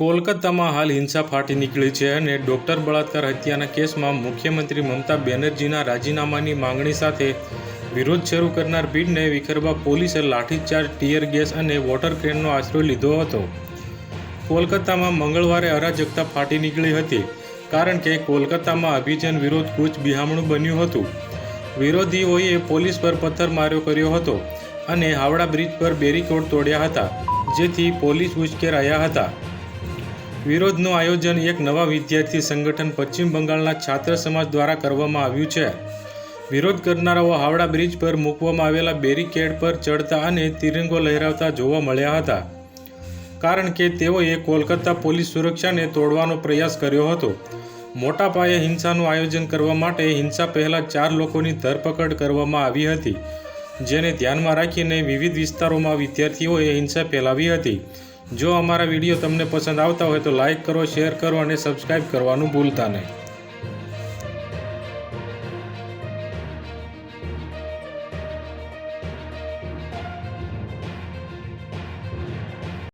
કોલકાતામાં હાલ હિંસા ફાટી નીકળી છે અને ડોક્ટર બળાત્કાર હત્યાના કેસમાં મુખ્યમંત્રી મમતા બેનર્જીના રાજીનામાની માંગણી સાથે વિરોધ શરૂ કરનાર ભીડને વિખેરવા પોલીસે લાઠીચાર્જ, ટીયર ગેસ અને વોટર ક્રેનનો આશરો લીધો હતો. કોલકાતામાં મંગળવારે અરાજકતા ફાટી નીકળી હતી કારણ કે કોલકાતામાં અભિજન વિરોધ કૂચ બિહામણું બન્યું હતું. વિરોધીઓએ પોલીસ પર પથ્થરમાર્યો કર્યો હતો અને હાવડા બ્રિજ પર બેરીકોડ તોડ્યા હતા, જેથી પોલીસ ઉશ્કેરાયા હતા. વિરોધનું આયોજન એક નવા વિદ્યાર્થી સંગઠન પશ્ચિમ બંગાળના છાત્ર સમાજ દ્વારા કરવામાં આવ્યું છે. વિરોધ કરનારાઓ હાવડા બ્રિજ પર મૂકવામાં આવેલા બેરીકેડ પર ચડતા અને તિરંગો લહેરાવતા જોવા મળ્યા હતા. કારણ કે તેઓએ કોલકાતા પોલીસ સુરક્ષાને તોડવાનો પ્રયાસ કર્યો હતો. મોટા પાયે હિંસાનું આયોજન કરવા માટે હિંસા પહેલાં ચાર લોકોની ધરપકડ કરવામાં આવી હતી, જેને ધ્યાનમાં રાખીને વિવિધ વિસ્તારોમાં વિદ્યાર્થીઓએ હિંસા ફેલાવી હતી. જો અમારા વીડિયો તમને પસંદ આવતા હોય તો લાઈક કરો, શેર કરો અને સબસ્ક્રાઈબ કરવાનું ભૂલતા નહીં.